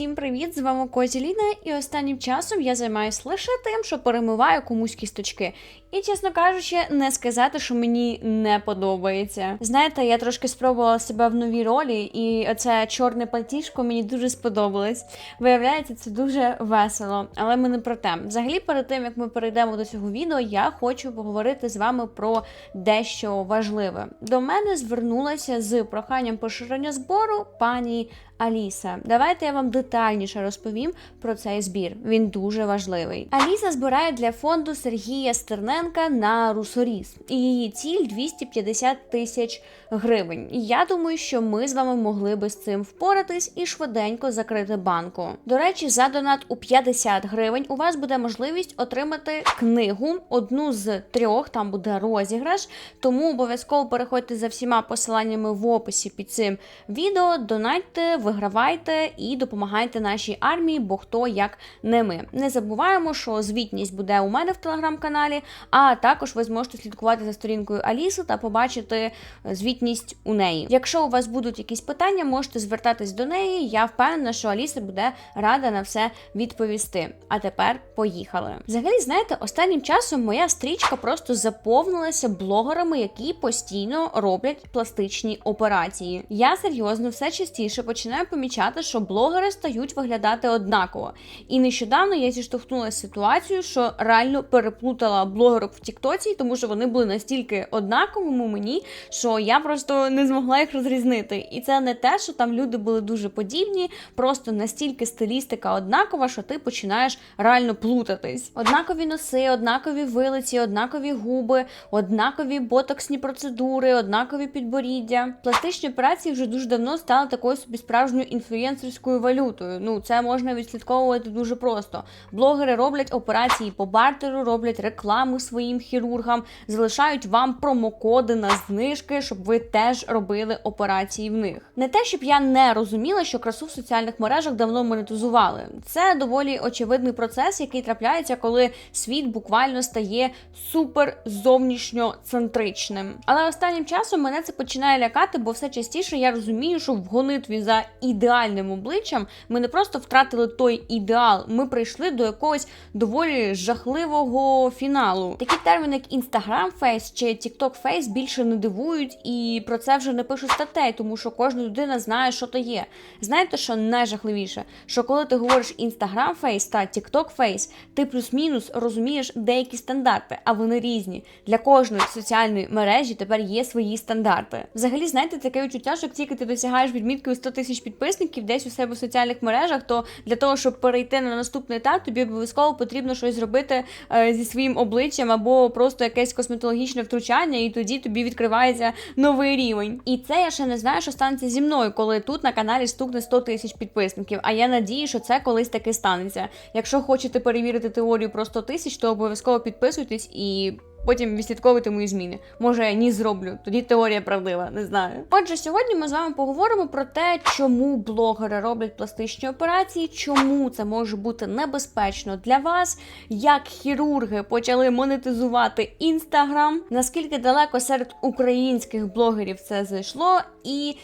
Всім привіт! З вами Козі Ліна, і останнім часом я займаюся лише тим, що перемиваю комусь кісточки. І, чесно кажучи, не сказати, що мені не подобається. Знаєте, я трошки спробувала себе в новій ролі, і оце чорне пальтішко мені дуже сподобалось. Виявляється, це дуже весело, але ми не про те. Взагалі, перед тим як ми перейдемо до цього відео, я хочу поговорити з вами про дещо важливе. До мене звернулася з проханням поширення збору пані Аліса. Давайте я вам детальніше розповім про цей збір. Він дуже важливий. Аліса збирає для фонду Сергія Стерненка на Русоріс, і її ціль 250 тисяч гривень. І я думаю, що ми з вами могли би з цим впоратись і швиденько закрити банку. До речі, за донат у 50 гривень у вас буде можливість отримати книгу, одну з трьох, там буде розіграш. Тому обов'язково переходьте за всіма посиланнями в описі під цим відео, донайте, вигравайте і допомагайте нашій армії, бо хто як не ми. Не забуваємо, що звітність буде у мене в телеграм-каналі, а також ви зможете слідкувати за сторінкою Аліси та побачити звітність у неї. Якщо у вас будуть якісь питання, можете звертатись до неї. Я впевнена, що Аліса буде рада на все відповісти. А тепер поїхали. Взагалі, знаєте, останнім часом моя стрічка просто заповнилася блогерами, які постійно роблять пластичні операції. Я серйозно все частіше починаю помічати, що блогери стають виглядати однаково. І нещодавно я зіштовхнулася з ситуацією, що реально переплутала блогерок в Тіктоці, тому що вони були настільки однаковими мені, що я просто не змогла їх розрізнити. І це не те, що там люди були дуже подібні, просто настільки стилістика однакова, що ти починаєш реально плутатись. Однакові носи, однакові вилиці, однакові губи, однакові ботоксні процедури, однакові підборіддя. Пластичні операції вже дуже давно стали такою собі справжньою інфлюєнсерською валютою. Ну це можна відслідковувати дуже просто. Блогери роблять операції по бартеру, роблять реклами своїм хірургам, залишають вам промокоди на знижки, щоб ви теж робили операції в них. Не те, щоб я не розуміла, що красу в соціальних мережах давно монетизували. Це доволі очевидний процес, який трапляється, коли світ буквально стає супер зовнішньоцентричним. Але останнім часом мене це починає лякати, бо все частіше я розумію, що в гонитві за ідеальним обличчям ми не просто втратили той ідеал, ми прийшли до якогось доволі жахливого фіналу. Такі терміни, як Instagram Face чи TikTok Face більше не дивують, і про це вже не пишуть статей, тому що кожна людина знає, що то є. Знаєте, що найжахливіше? Що коли ти говориш Instagram Face та TikTok Face, ти плюс-мінус розумієш деякі стандарти, а вони різні. Для кожної соціальної мережі тепер є свої стандарти. Взагалі, знаєте, таке відчуття, що тільки ти досягаєш відмітки у 100 тисяч підписників десь у себе в соціальних мережах, то для того, щоб перейти на наступний етап, тобі обов'язково потрібно щось зробити е, зі своїм обличчям або просто якесь косметологічне втручання, і тоді тобі відкривається новий рівень. І це я ще не знаю, що станеться зі мною, коли тут на каналі стукне 100 тисяч підписників. А я надію, що це колись таки станеться. Якщо хочете перевірити теорію про 100 тисяч, то обов'язково підписуйтесь і. Потім відслідковуватиму мої зміни. Може, я ні зроблю, тоді теорія правдива, не знаю. Отже, сьогодні ми з вами поговоримо про те, чому блогери роблять пластичні операції, чому це може бути небезпечно для вас, як хірурги почали монетизувати інстаграм, наскільки далеко серед українських блогерів це зайшло, і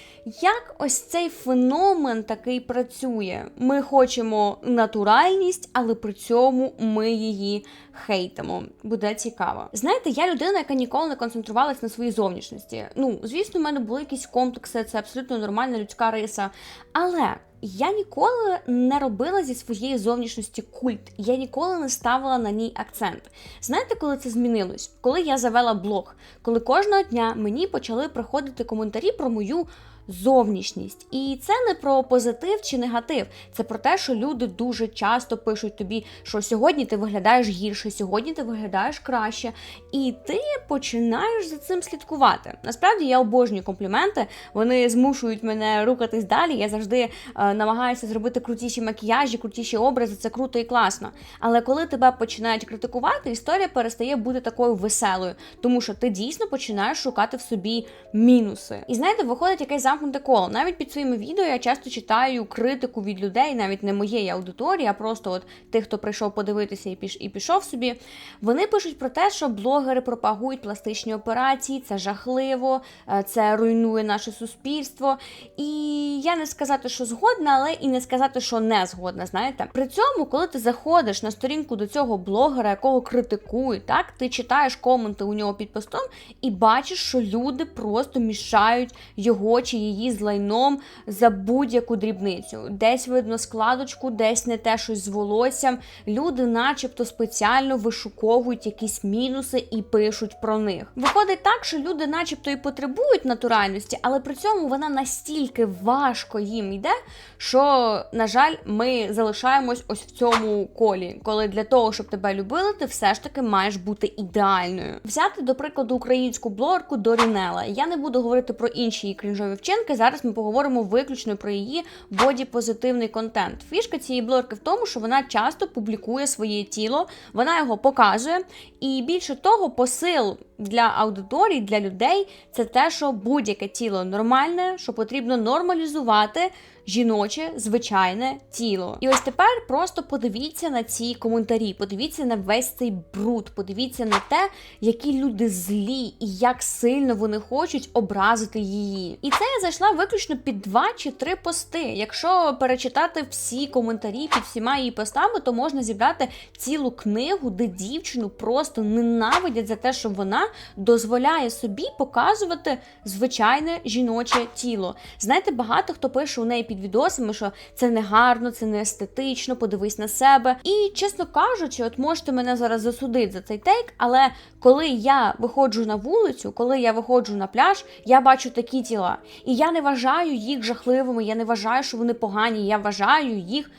як ось цей феномен такий працює. Ми хочемо натуральність, але при цьому ми її хейтимо. Буде цікаво. Знаєте, я людина, яка ніколи не концентрувалась на своїй зовнішності. Ну, звісно, в мене були якісь комплекси, це абсолютно нормальна людська риса. Але я ніколи не робила зі своєї зовнішності культ, я ніколи не ставила на ній акцент. Знаєте, коли це змінилось? Коли я завела блог, коли кожного дня мені почали приходити коментарі про мою зовнішність. І це не про позитив чи негатив, це про те, що люди дуже часто пишуть тобі, що сьогодні ти виглядаєш гірше, сьогодні ти виглядаєш краще, і ти починаєш за цим слідкувати. Насправді я обожнюю компліменти, вони змушують мене рухатись далі. Я завжди е, намагаюся зробити крутіші макіяжі, крутіші образи, це круто і класно. Але коли тебе починають критикувати, історія перестає бути такою веселою, тому що ти дійсно починаєш шукати в собі мінуси. І знаєте, виходить якесь замкнуте коло. Навіть під своїми відео я часто читаю критику від людей, навіть не моєї аудиторії, а просто от тих, хто прийшов подивитися і піш і пішов собі. Вони пишуть про те, що блогери пропагують пластичні операції, це жахливо, е, це руйнує наше суспільство. І я не сказати, що згодна, але і не сказати, що не згодна. Знаєте, при цьому, коли ти заходиш на сторінку до цього блогера, якого критикують, так ти читаєш коменти у нього під постом і бачиш, що люди просто мішають його чи її з лайном за будь-яку дрібницю. Десь видно складочку, десь не те щось з волоссям. Люди, начебто, спеціально вишуковують якісь мінуси і пишуть про них. Виходить так, що люди, начебто, і потребують натуральності, але при цьому вона настільки важко їм йде, що, на жаль, ми залишаємось ось в цьому колі, коли для того, щоб тебе любили, ти все ж таки маєш бути ідеальною. Взяти, до прикладу, українську блогерку Дорінела. Я не буду говорити про інші її крінжові вчинки. Зараз ми поговоримо виключно про її боді-позитивний контент. Фішка цієї блогерки в тому, що вона часто публікує своє тіло, вона його показує, і більше того, посил для аудиторії, для людей це те, що будь-яке тіло нормальне, що потрібно нормалізувати жіноче звичайне тіло. І ось тепер просто подивіться на ці коментарі, подивіться на весь цей бруд, подивіться на те, які люди злі і як сильно вони хочуть образити її. І це я зайшла виключно під два чи три пости. Якщо перечитати всі коментарі під всіма її постами, то можна зібрати цілу книгу, де дівчину просто ненавидять за те, що вона дозволяє собі показувати звичайне жіноче тіло. Знаєте, багато хто пише у неї під відосами, що це не гарно, це не естетично, подивись на себе. І чесно кажучи, от можете мене зараз засудити за цей тейк, але коли я виходжу на вулицю, коли я виходжу на пляж, я бачу такі тіла. І я не вважаю їх жахливими, я не вважаю, що вони погані, я вважаю їх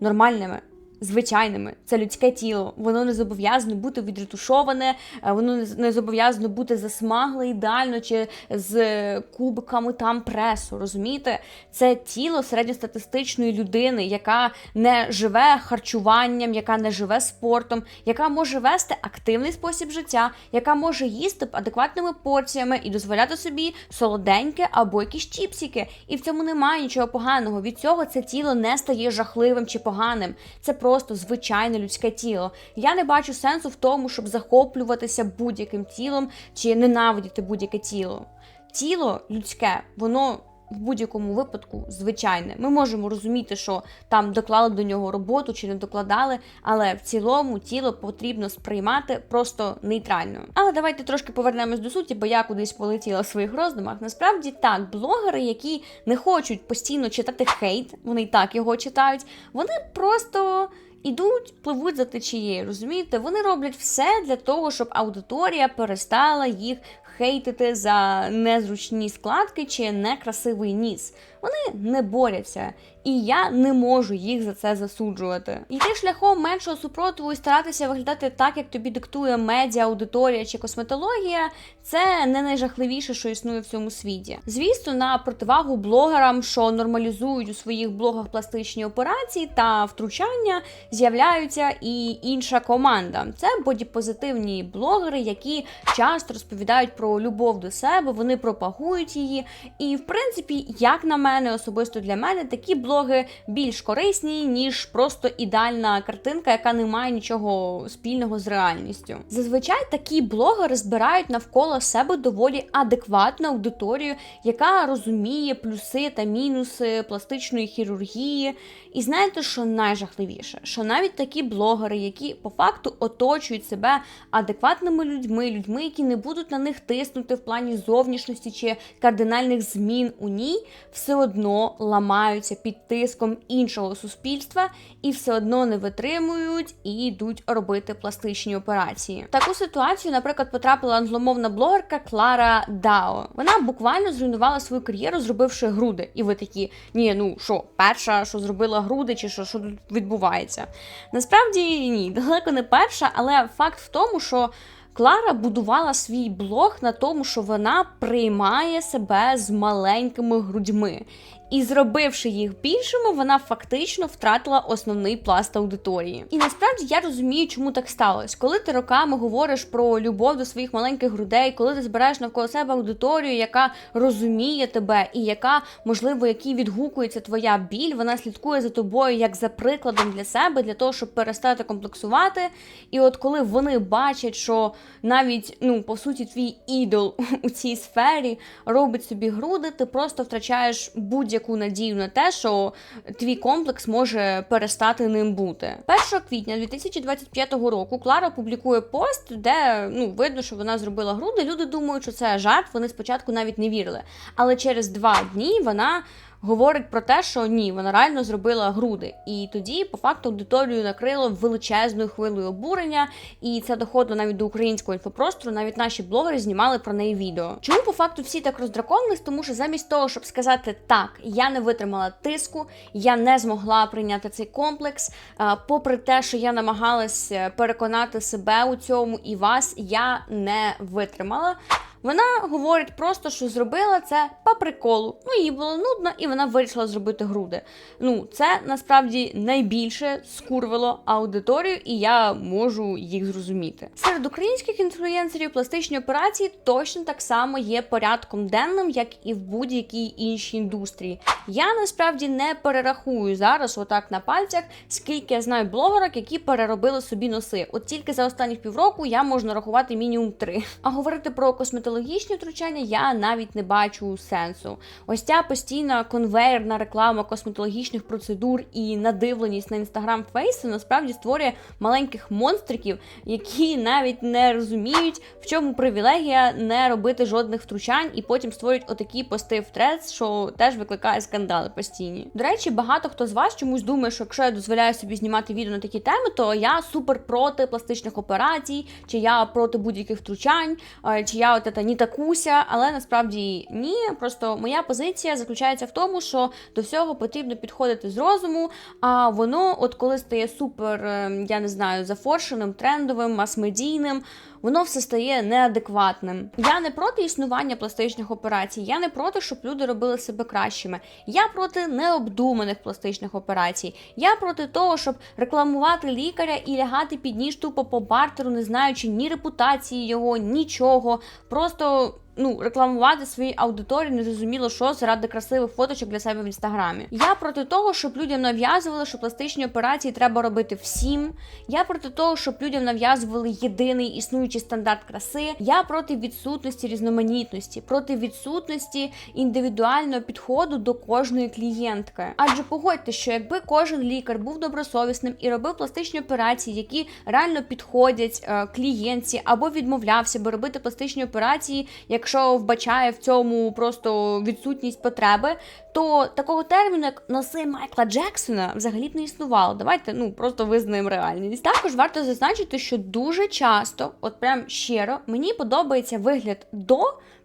нормальними звичайними. Це людське тіло. Воно не зобов'язане бути відретушоване, е, воно не зобов'язано бути засмагле ідеально чи з кубиками там пресу. Розумієте? Це тіло середньостатистичної людини, яка не живе харчуванням, яка не живе спортом, яка може вести активний спосіб життя, яка може їсти адекватними порціями і дозволяти собі солоденьке або якісь чіпсики. І в цьому немає нічого поганого. Від цього це тіло не стає жахливим чи поганим. Це просто звичайне людське тіло. Я не бачу сенсу в тому, щоб захоплюватися будь-яким тілом чи ненавидіти будь-яке тіло. Тіло людське, воно. В будь-якому випадку звичайне. Ми можемо розуміти, що там доклали до нього роботу чи не докладали, але в цілому тіло потрібно сприймати просто нейтрально. Але давайте трошки повернемось до суті, бо я кудись полетіла в своїх роздумах. Насправді так, блогери, які не хочуть постійно читати хейт, вони і так його читають, вони просто. Ідуть, пливуть за течією, розумієте? Вони роблять все для того, щоб аудиторія перестала їх хейтити за незручні складки чи некрасивий ніс. Вони не борються, і я не можу їх за це засуджувати. Йти шляхом меншого супротиву і старатися виглядати так, як тобі диктує медіа, аудиторія чи косметологія. Це не найжахливіше, що існує в цьому світі. Звісно, на противагу блогерам, що нормалізують у своїх блогах пластичні операції та втручання, з'являються і інша команда. Це бодіпозитивні блогери, які часто розповідають про любов до себе, вони пропагують її. І, в принципі, як на мене, особисто для мене, такі блоги більш корисні, ніж просто ідеальна картинка, яка не має нічого спільного з реальністю. Зазвичай такі блогери збирають навколо себе доволі адекватну аудиторію, яка розуміє плюси та мінуси пластичної хірургії. І знаєте, що найжахливіше? Що навіть такі блогери, які по факту оточують себе адекватними людьми, людьми, які не будуть на них тиснути в плані зовнішності чи кардинальних змін у ній, все одно ламаються під тиском іншого суспільства і все одно не витримують і йдуть робити пластичні операції. Таку ситуацію, наприклад, потрапила англомовна блогерка Клара Дао. Вона буквально зруйнувала свою кар'єру, зробивши груди. І ви такі, ні, ну що, перша, що зробила груди, чи що, що тут відбувається? Насправді ні, далеко не перша, але факт в тому, що. Клара будувала свій блог на тому, що вона приймає себе з маленькими грудьми. І зробивши їх більшими, вона фактично втратила основний пласт аудиторії. І насправді я розумію, чому так сталося. Коли ти роками говориш про любов до своїх маленьких грудей, коли ти збираєш навколо себе аудиторію, яка розуміє тебе і яка, можливо, якій відгукується твоя біль, вона слідкує за тобою як за прикладом для себе, для того, щоб перестати комплексувати. І от коли вони бачать, що навіть ну по суті твій ідол у цій сфері робить собі груди, ти просто втрачаєш будь-яку надію на те, що твій комплекс може перестати ним бути. 1 квітня 2025 року Клара публікує пост, де ну видно, що вона зробила груди. Люди думають, що це жарт. Вони спочатку навіть не вірили. Але через два дні вона говорить про те, що ні, вона реально зробила груди. І тоді, по факту, аудиторію накрило величезною хвилею обурення, і це доходило навіть до українського інфопростору. Навіть наші блогери знімали про неї відео. Чому по факту всі так роздраконились? Тому що замість того, щоб сказати так, я не витримала тиску, я не змогла прийняти цей комплекс. Попри те, що я намагалась е, переконати себе у цьому і вас, я не витримала. Вона говорить просто, що зробила це по приколу. Ну, їй було нудно, і вона вирішила зробити груди. Ну, це насправді найбільше скурвило аудиторію, і я можу їх зрозуміти. Серед українських інфлюєнсерів пластичні операції точно так само є порядком денним, як і в будь-якій іншій індустрії. Я насправді не перерахую зараз, отак на пальцях, скільки я знаю блогерок, які переробили собі носи. От тільки за останні півроку я можу нарахувати мінімум три. А говорити про косметологічні втручання я навіть не бачу сенсу. Ось ця постійна конвейерна реклама косметологічних процедур і надивленість на інстаграм фейси насправді створює маленьких монстриків, які навіть не розуміють, в чому привілегія не робити жодних втручань, і потім створюють отакі пости в трец, що теж викликає скандали постійні. До речі, багато хто з вас чомусь думає, що якщо я дозволяю собі знімати відео на такі теми, то я супер проти пластичних операцій, чи я проти будь-яких втручань, е, чи я от ета ні такуся, але насправді ні. Просто моя позиція заключається в тому, що до всього потрібно підходити з розуму. А воно, от коли стає супер, е, я не знаю, зафоршеним, трендовим, мас-медійним. Воно все стає неадекватним. Я не проти існування пластичних операцій. Я не проти, щоб люди робили себе кращими. Я проти необдуманих пластичних операцій. Я проти того, щоб рекламувати лікаря і лягати під ніж тупо по бартеру, не знаючи ні репутації його, нічого. Просто ну, рекламувати своїй аудиторії незрозуміло що заради красивих фоточок для себе в інстаграмі. Я проти того, щоб людям нав'язували, що пластичні операції треба робити всім. Я проти того, щоб людям нав'язували єдиний існуючий стандарт краси. Я проти відсутності різноманітності, проти відсутності індивідуального підходу до кожної клієнтки. Адже погодьте, що якби кожен лікар був добросовісним і робив пластичні операції, які реально підходять е, клієнтці, або відмовлявся би робити пластичні операції, якщо вбачає в цьому просто відсутність потреби, то такого терміну, як носи Майкла Джексона, взагалі б не існувало. Давайте ну просто визнаємо реальність. Також варто зазначити, що дуже часто, от прям щиро, мені подобається вигляд до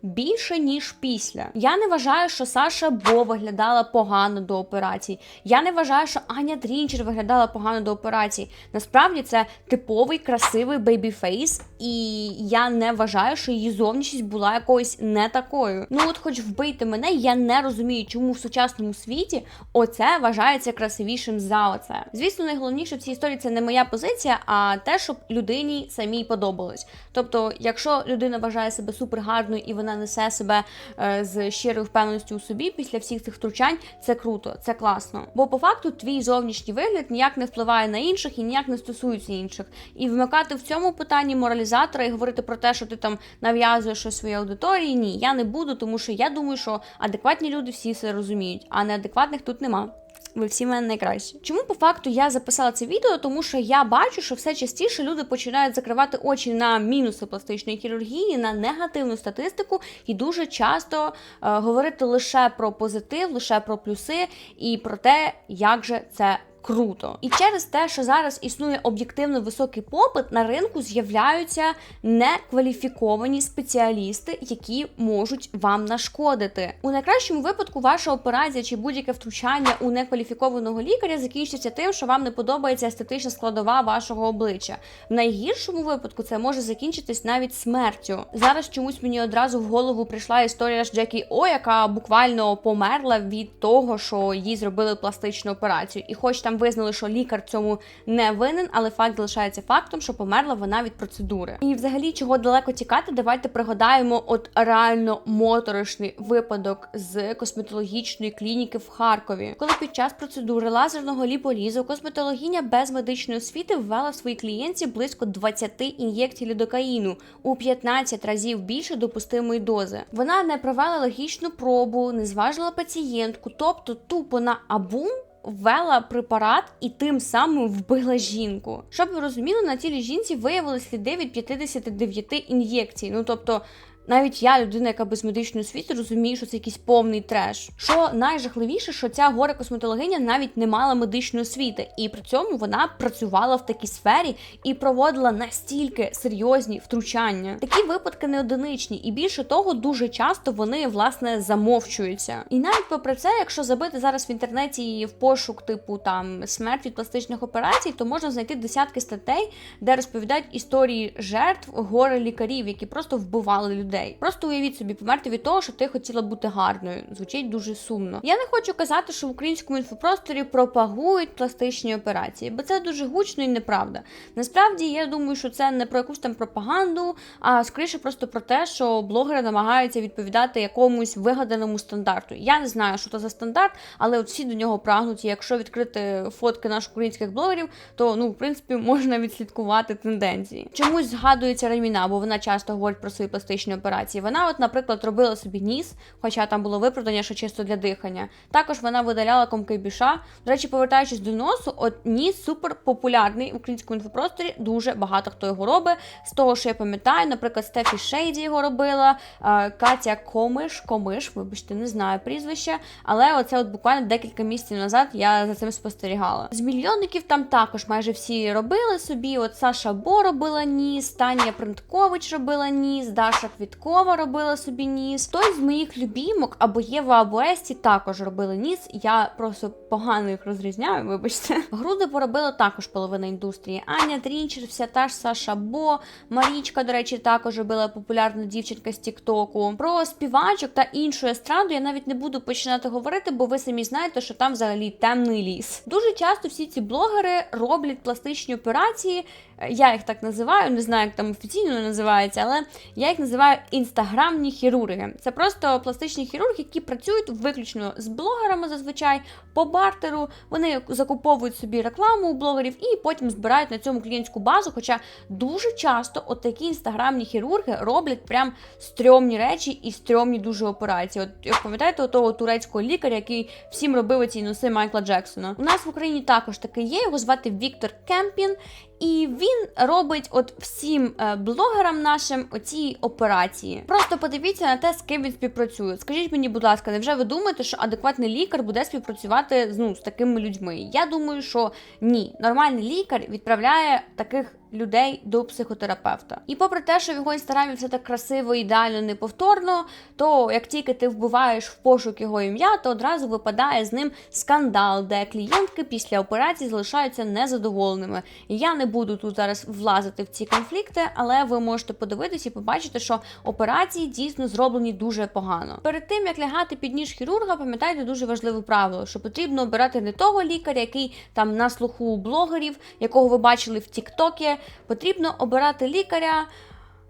більше ніж після. Я не вважаю, що Саша Бо виглядала погано до операції. Я не вважаю, що Аня Трінчер виглядала погано до операції. Насправді це типовий красивий бейбіфейс, і я не вважаю, що її зовнішність була якоюсь не такою. Ну от, хоч вбийте мене, я не розумію, чому в сучасному світі оце вважається красивішим за оце. Звісно, найголовніше в цій історії це не моя позиція, а те, щоб людині самій подобалось. Тобто, якщо людина вважає себе супергарною і вона несе себе е, з щирою впевненістю у собі після всіх цих втручань, це круто, це класно. Бо по факту твій зовнішній вигляд ніяк не впливає на інших і ніяк не стосується інших. І вмикати в цьому питанні моралізатора і говорити про те, що ти там нав'язуєш щось своїй аудиторії, ні, я не буду, тому що я думаю, що адекватні люди всі все розуміють, а неадекватних тут нема. Ви всі мене найкращі. Чому по факту я записала це відео? Тому що я бачу, що все частіше люди починають закривати очі на мінуси пластичної хірургії, на негативну статистику, і дуже часто е, говорити лише про позитив, лише про плюси і про те, як же це круто. І через те, що зараз існує об'єктивно високий попит, на ринку з'являються некваліфіковані спеціалісти, які можуть вам нашкодити. У найкращому випадку ваша операція чи будь-яке втручання у некваліфікованого лікаря закінчиться тим, що вам не подобається естетична складова вашого обличчя. В найгіршому випадку це може закінчитись навіть смертю. Зараз чомусь мені одразу в голову прийшла історія з Джекі О, яка буквально померла від того, що їй зробили пластичну операцію. І хоч там визнали, що лікар цьому не винен, але факт залишається фактом, що померла вона від процедури. І взагалі, чого далеко тікати, давайте пригадаємо от реально моторошний випадок з косметологічної клініки в Харкові, коли під час процедури лазерного ліполізу косметологиня без медичної освіти ввела в своїй клієнтці близько 20 ін'єкцій лідокаїну у 15 разів більше допустимої дози. Вона не провела логічну пробу, не зважила пацієнтку, тобто тупо на абум ввела препарат і тим самим вбила жінку. Щоб ви розуміли, на тілі жінці виявили сліди від 59 ін'єкцій. Ну тобто. Навіть я, людина, яка без медичної освіти, розумію, що це якийсь повний треш. Що найжахливіше, що ця горе косметологиня навіть не мала медичної освіти, і при цьому вона працювала в такій сфері і проводила настільки серйозні втручання. Такі випадки не одиничні, і більше того, дуже часто вони власне замовчуються. І навіть попри це, якщо забити зараз в інтернеті в пошук, типу там смерть від пластичних операцій, то можна знайти десятки статей, де розповідають історії жертв горе лікарів, які просто вбивали людей людей. Просто уявіть собі, померти від того, що ти хотіла бути гарною. Звучить дуже сумно. Я не хочу казати, що в українському інфопросторі пропагують пластичні операції, бо це дуже гучно і неправда. Насправді, я думаю, що це не про якусь там пропаганду, а скоріше просто про те, що блогери намагаються відповідати якомусь вигаданому стандарту. Я не знаю, що це за стандарт, але от всі до нього прагнуть. Якщо відкрити фотки наших українських блогерів, то ну в принципі можна відслідкувати тенденції. Чомусь згадується Раміна, бо вона часто говорить про свої пластичні операції. Вона, от, наприклад, робила собі ніс, хоча там було виправдання, що чисто для дихання. Також вона видаляла комки біша. До речі, повертаючись до носу, от ніс супер популярний в українському інфопросторі. Дуже багато хто його робить. З того, що я пам'ятаю, наприклад, Стефі Шейді його робила, е, Катя Комиш, Комиш, вибачте, не знаю прізвище, але оце от буквально декілька місяців назад я за цим спостерігала. З мільйонників там також майже всі робили собі. От Саша Бо робила ніс, Таня Принткович робила ніс, Даша Квіткова робила собі ніс. Хтось з моїх любімок або Єва або Есті також робили ніс. Я просто погано їх розрізняю, вибачте. Груди поробила також половина індустрії. Аня Трінчер, вся та ж Саша Бо, Марічка, до речі, також робила популярна дівчинка з Тіктоку. Про співачок та іншу естраду я навіть не буду починати говорити, бо ви самі знаєте, що там взагалі темний ліс. Дуже часто всі ці блогери роблять пластичні операції. Я їх так називаю, не знаю, як там офіційно називається, але я їх називаю інстаграмні хірурги. Це просто пластичні хірурги, які працюють виключно з блогерами зазвичай по бартеру. Вони закуповують собі рекламу у блогерів і потім збирають на цьому клієнтську базу. Хоча дуже часто от такі інстаграмні хірурги роблять прям стрьомні речі і стрьомні дуже операції. От як пам'ятаєте, того турецького лікаря, який всім робив ці носи Майкла Джексона. У нас в Україні також таке є. Його звати Віктор Кемпін. І він робить от всім е, блогерам нашим оці операції. Просто подивіться на те, з ким він співпрацює. Скажіть мені, будь ласка, невже ви думаєте, що адекватний лікар буде співпрацювати ну, з такими людьми? Я думаю, що ні. Нормальний лікар відправляє таких людей до психотерапевта. І попри те, що в його інстаграмі все так красиво, ідеально, неповторно, то як тільки ти вбиваєш в пошук його ім'я, то одразу випадає з ним скандал, де клієнтки після операції залишаються незадоволеними. Я не буду тут зараз влазити в ці конфлікти, але ви можете подивитись і побачити, що операції дійсно зроблені дуже погано. Перед тим як лягати під ніж хірурга, пам'ятайте дуже важливе правило, що потрібно обирати не того лікаря, який там на слуху блогерів, якого ви бачили в Тіктокі. Потрібно обирати лікаря,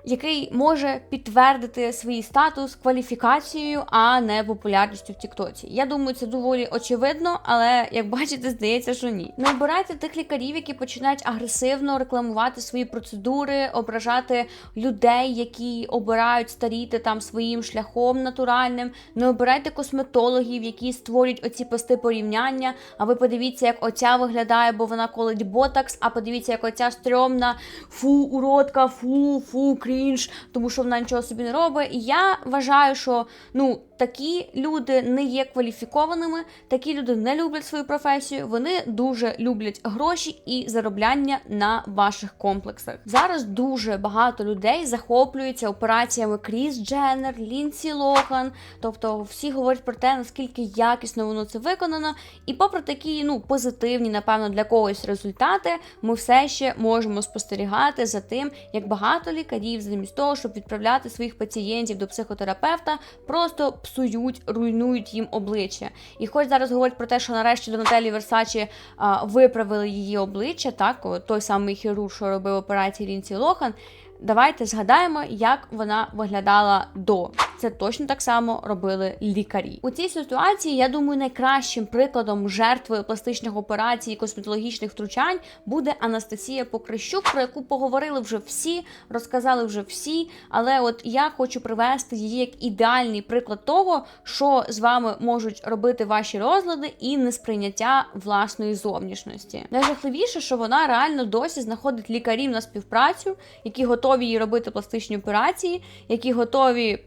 який може підтвердити свій статус кваліфікацією, а не популярністю в Тіктоці. Я думаю, це доволі очевидно, але як бачите, здається, що ні. Не обирайте тих лікарів, які починають агресивно рекламувати свої процедури, ображати людей, які обирають старіти там своїм шляхом натуральним. Не обирайте косметологів, які створюють оці пости порівняння. А ви подивіться, як оця виглядає, бо вона колить ботакс. А подивіться, як оця стрьомна фу, уродка, фу, фу, крінж, тому що вона нічого собі не робить. І я вважаю, що ну такі люди не є кваліфікованими, такі люди не люблять свою професію. Вони дуже люблять гроші і заробляння на ваших комплексах. Зараз дуже багато людей захоплюються операціями Кріс Дженнер, Лінсі Лохан. Тобто всі говорять про те, наскільки якісно воно це виконано. І попри такі ну позитивні, напевно, для когось результати, ми все ще можемо спостерігати за тим, як багато лікарів, замість того, щоб відправляти своїх пацієнтів до психотерапевта, просто псують, руйнують їм обличчя. І хоч зараз говорять про те, що нарешті до Наталі Версачі а, виправили її обличчя, так той самий хірург, що робив операції Лінці Лохан. Давайте згадаємо, як вона виглядала до. Це точно так само робили лікарі. У цій ситуації, я думаю, найкращим прикладом жертви пластичних операцій і косметологічних втручань буде Анастасія Покрищук, про яку поговорили вже всі, розказали вже всі. Але от я хочу привести її як ідеальний приклад того, що з вами можуть робити ваші розлади і несприйняття власної зовнішності. Найжахливіше, що вона реально досі знаходить лікарів на співпрацю, які готові їй робити пластичні операції, які готові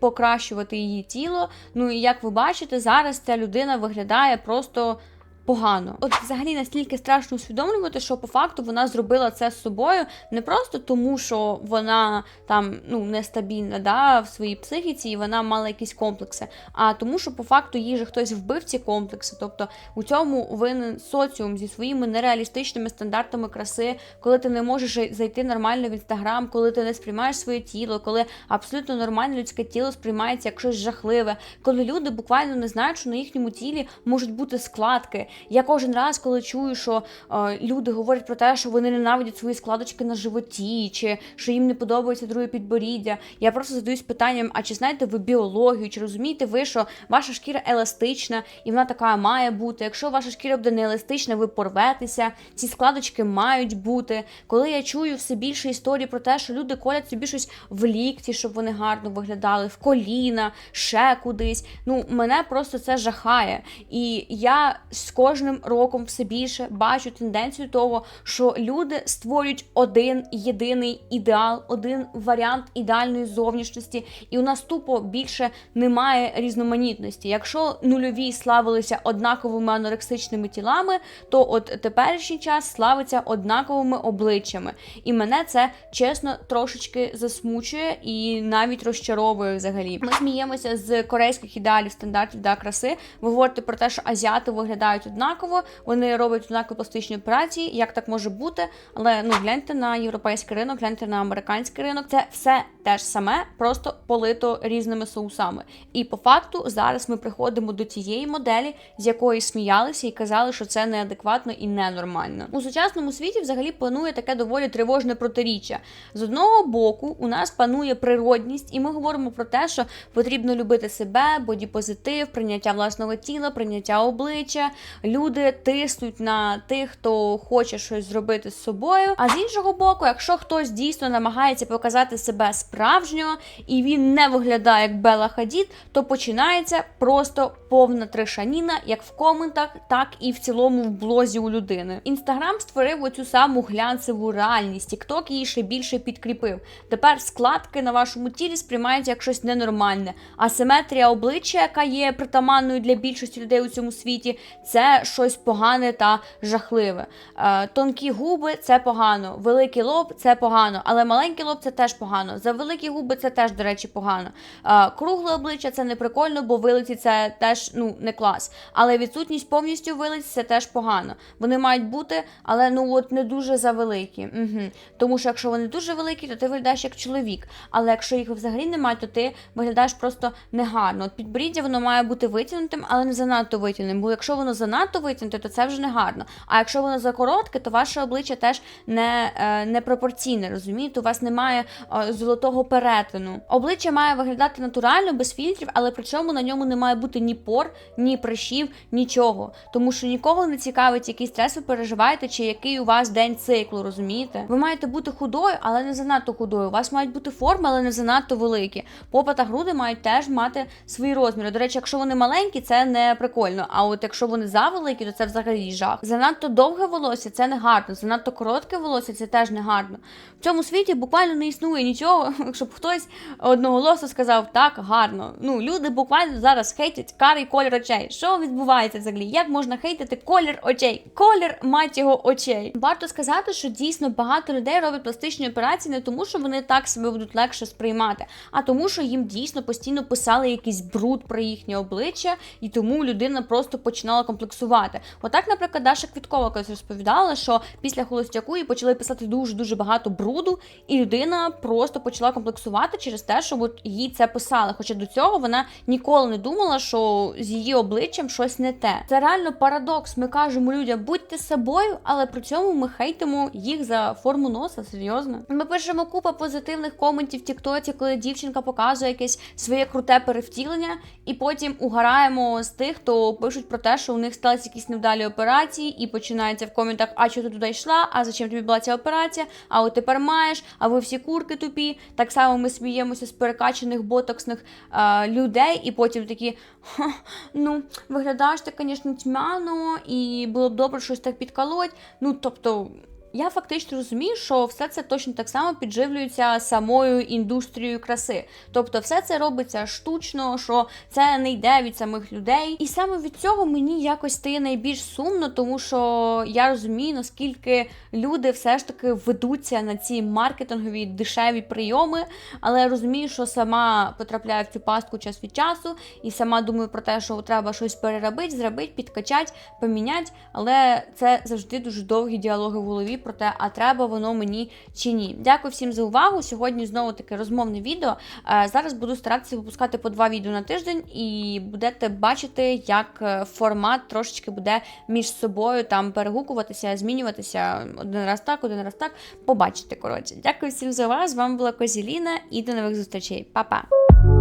покращувати її тіло. Ну і як ви бачите, зараз ця людина виглядає просто. Погано, от взагалі настільки страшно усвідомлювати, що по факту вона зробила це з собою не просто тому, що вона там ну нестабільна да, в своїй психіці, і вона мала якісь комплекси, а тому, що по факту їй же хтось вбив ці комплекси. Тобто у цьому винен соціум зі своїми нереалістичними стандартами краси, коли ти не можеш зайти нормально в інстаграм, коли ти не сприймаєш своє тіло, коли абсолютно нормальне людське тіло сприймається як щось жахливе, коли люди буквально не знають, що на їхньому тілі можуть бути складки. Я кожен раз, коли чую, що е, люди говорять про те, що вони ненавидять свої складочки на животі, чи що їм не подобається друге підборіддя, я просто задаюсь питанням: а чи знаєте ви біологію, чи розумієте ви, що ваша шкіра еластична і вона така має бути? Якщо ваша шкіра буде не еластична, ви порветеся. Ці складочки мають бути. Коли я чую все більше історій про те, що люди колять собі щось в лікті, щоб вони гарно виглядали, в коліна, ще кудись. Ну мене просто це жахає. І я з кожним роком все більше бачу тенденцію того, що люди створюють один єдиний ідеал, один варіант ідеальної зовнішності, і у нас тупо більше немає різноманітності. Якщо нульові славилися однаковими анорексичними тілами, то от теперішній час славиться однаковими обличчями. І мене це чесно трошечки засмучує і навіть розчаровує взагалі. Ми сміємося з корейських ідеалів стандартів да краси. Ви говорите про те, що азіати виглядають однаково, вони роблять однакові пластичні операції. Як так може бути? Але ну гляньте на європейський ринок, гляньте на американський ринок. Це все те ж саме, просто полито різними соусами. І по факту зараз ми приходимо до тієї моделі, з якої сміялися і казали, що це неадекватно і ненормально. У сучасному світі взагалі панує таке доволі тривожне протиріччя. З одного боку, у нас панує природність, і ми говоримо про те, що потрібно любити себе, бодіпозитив, прийняття власного тіла, прийняття обличчя. Люди тиснуть на тих, хто хоче щось зробити з собою. А з іншого боку, якщо хтось дійсно намагається показати себе справжнього і він не виглядає як Бела Хадід, то починається просто повна трешаніна, як в коментах, так і в цілому в блозі у людини. Інстаграм створив оцю саму глянцеву реальність. Тікток її ще більше підкріпив. Тепер складки на вашому тілі сприймаються як щось ненормальне. Асиметрія обличчя, яка є притаманною для більшості людей у цьому світі, це щось погане та жахливе. Е, тонкі губи це погано, великий лоб це погано, але маленький лоб це теж погано. За великі губи це теж, до речі, погано. Е, кругле обличчя це не прикольно, бо вилиці це теж ну не клас. Але відсутність повністю вилиць це теж погано. Вони мають бути, але ну от не дуже завеликі. Угу. Тому що якщо вони дуже великі, то ти виглядаєш як чоловік. Але якщо їх взагалі немає, то ти виглядаєш просто негарно. От підборіддя воно має бути витягнутим, але не занадто витягнутим. Бо якщо воно занадто витягнуте, то це вже не гарно. А якщо воно закоротке, то ваше обличчя теж не, е, не пропорційне, розумієте? У вас немає е, золотого перетину. Обличчя має виглядати натурально, без фільтрів, але при цьому на ньому не має бути ні пор, ні прищів, нічого. Тому що нікого не цікавить, який стрес ви переживаєте, чи який у вас день циклу, розумієте? Ви маєте бути худою, але не занадто худою. У вас мають бути форми, але не занадто великі. Попа та груди мають теж мати свої розміри. До речі, якщо вони маленькі, це не прикольно. А от якщо вони завеликі, то це взагалі жах. Занадто довге волосся це не гарно. Занадто коротке волосся це теж не гарно. В цьому світі буквально не існує нічого, щоб хтось одноголосно сказав так, гарно. Ну, люди буквально зараз хейтять карий колір очей. Що відбувається взагалі? Як можна хейтити колір очей? Колір мать його очей. Варто сказати, що дійсно багато людей роблять пластичні операції не тому, що вони так себе будуть легше сприймати, а тому, що їм дійсно постійно писали якийсь бруд про їхнє обличчя, і тому людина просто починала комплексувати. Отак, наприклад, Даша Квіткова колись розповідала, що після холостяку їй почали писати дуже дуже багато бруду, і людина просто почала комплексувати через те, що от їй це писали. Хоча до цього вона ніколи не думала, що з її обличчям щось не те. Це реально парадокс. Ми кажемо людям, будьте собою, але при цьому ми хейтимо їх за форму носа. Серйозно. Ми пишемо купа позитивних коментів в Тіктоці, коли дівчинка показує якесь своє круте перевтілення, і потім угораємо з тих, хто пишуть про те, що у них сталися якісь невдалі операції, і починається в коментах: а що ти туди йшла? А зачем тобі була ця операція? А от тепер маєш, а ви всі курки тупі. Так само ми сміємося з перекачаних ботоксних е, людей, і потім такі. Ну, виглядаєш ти, звісно, тьмяно, і було б добре щось так підколоть. Ну, тобто. Я фактично розумію, що все це точно так само підживлюється самою індустрією краси. Тобто, все це робиться штучно, що це не йде від самих людей. І саме від цього мені якось стає найбільш сумно, тому що я розумію, наскільки люди все ж таки ведуться на ці маркетингові дешеві прийоми, але я розумію, що сама потрапляю в цю пастку час від часу, і сама думаю про те, що треба щось переробити, зробити, підкачати, поміняти. Але це завжди дуже довгі діалоги в голові про те, а треба воно мені чи ні. Дякую всім за увагу. Сьогодні знову таке розмовне відео. Е, Зараз буду старатися випускати по два відео на тиждень, і будете бачити, як е, формат трошечки буде між собою там перегукуватися, змінюватися один раз так, один раз так. Побачите. Коротше, дякую всім за увагу. З вами була Козіліна і до нових зустрічей. Па-па!